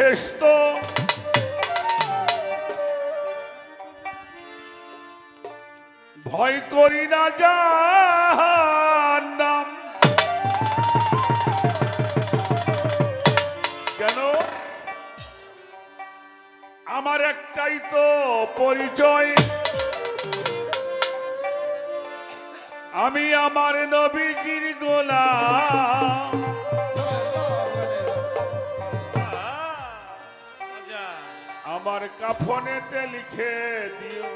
বেহেস্ত ভয় করি না জাহান্নাম। কেন? আমার একটাই তো পরিচয়। আমি আমার নবীজির গোলাম। আমার কাফনেতে লিখে দিও।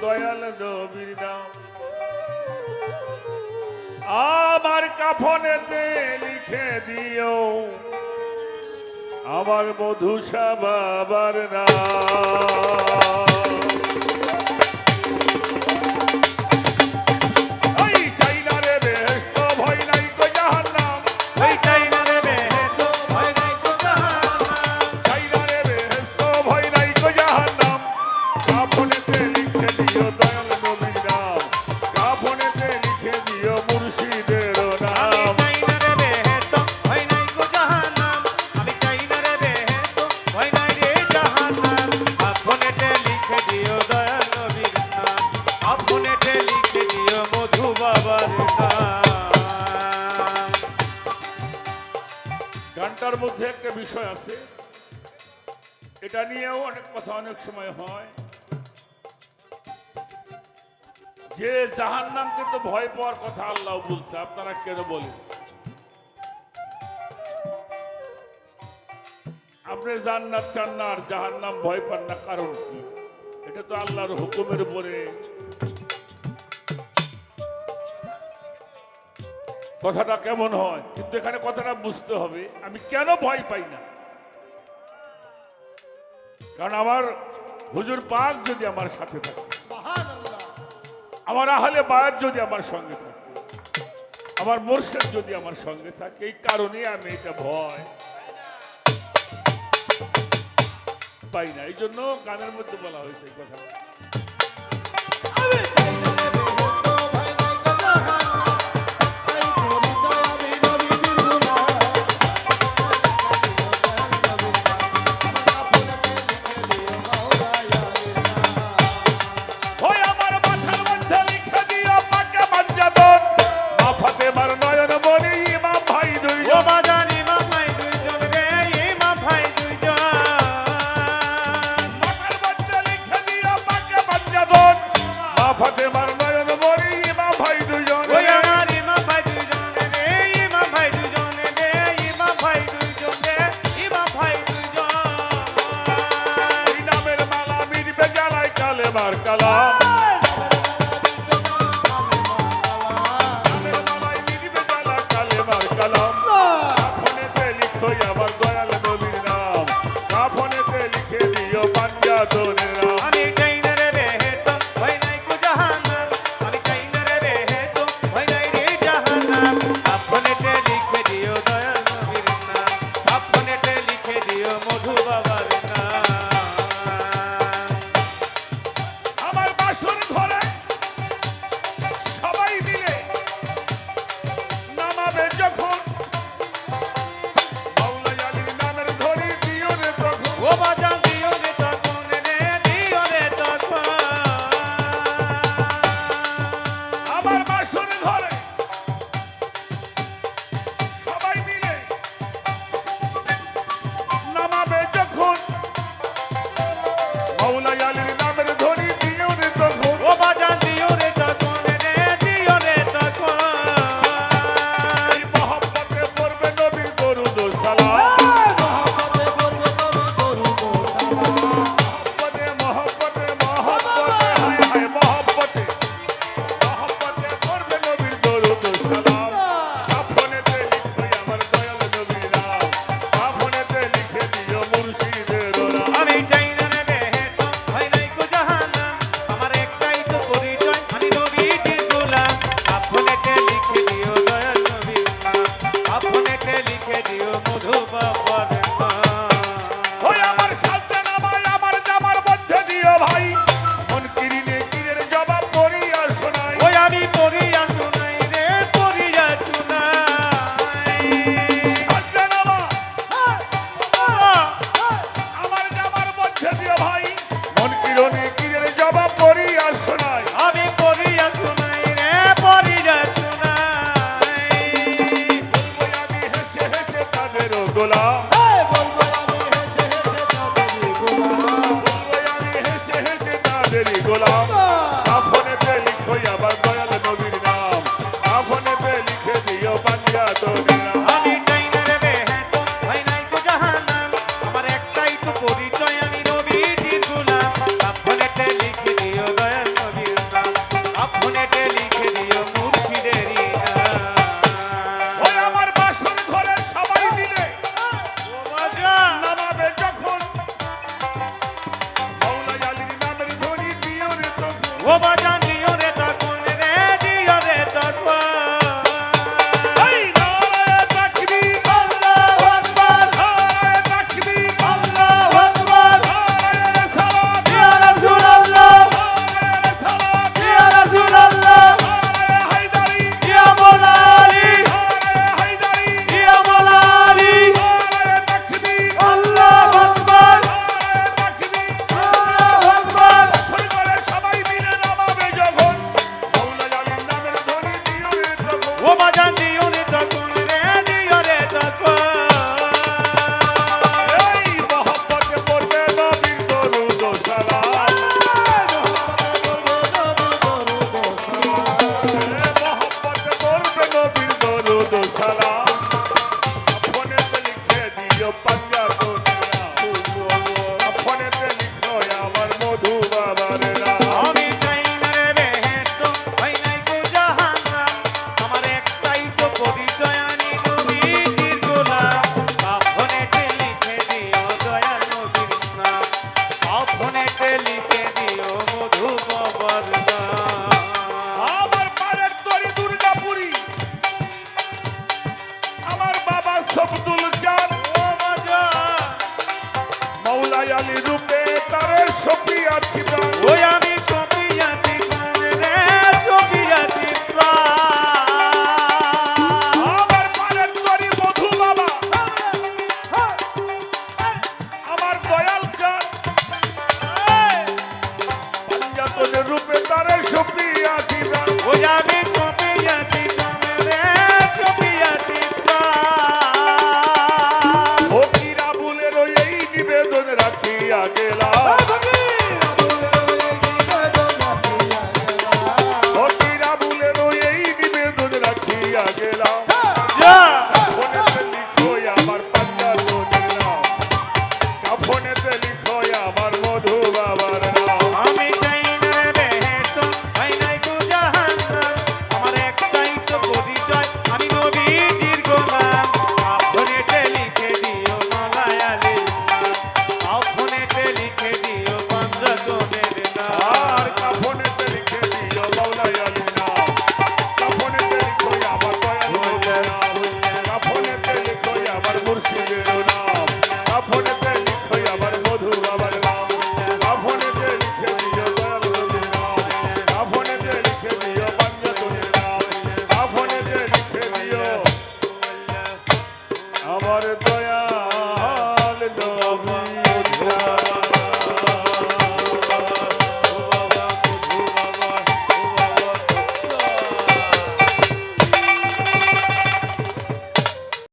দয়াল নবীর নাম। আমার কাফনেতে লিখে দিও। আমার মধুসা বাবার নাম। বিষয় আছে। এটা নিয়েও অনেক কথা অনেক সময় হয়। যে জাহান নামকে তো ভয় পাওয়ার কথা আল্লাহ বলছে, আপনারা কেন বলেন? আপনি জান্নাত চান না আর জাহান নাম ভয় পান না, কারণ কি? এটা তো আল্লাহর হুকুমের উপরে কথাটা কেমন হয়? কিন্তু এখানে কথাটা বুঝতে হবে। আমি কেন ভয় পাই না? কারণ আমার হুজুর পাক যদি আমার সাথে থাকে, আমার আহলে বায়াত যদি আমার সঙ্গে থাকে, আমার মোর্শেদ যদি আমার সঙ্গে থাকে, এই কারণে আমি এটা ভয় পাই না। এই জন্য গানের মধ্যে বলা হয়েছে এই কথা কাফনেতে কালাম আমার দয়াল নবীর নাম। কাফনেতে লিখে দিও পাঞ্জা নাম লিখে দিও মধুবাবা। Womack সালাম আলী রূপে তারে সপি আছি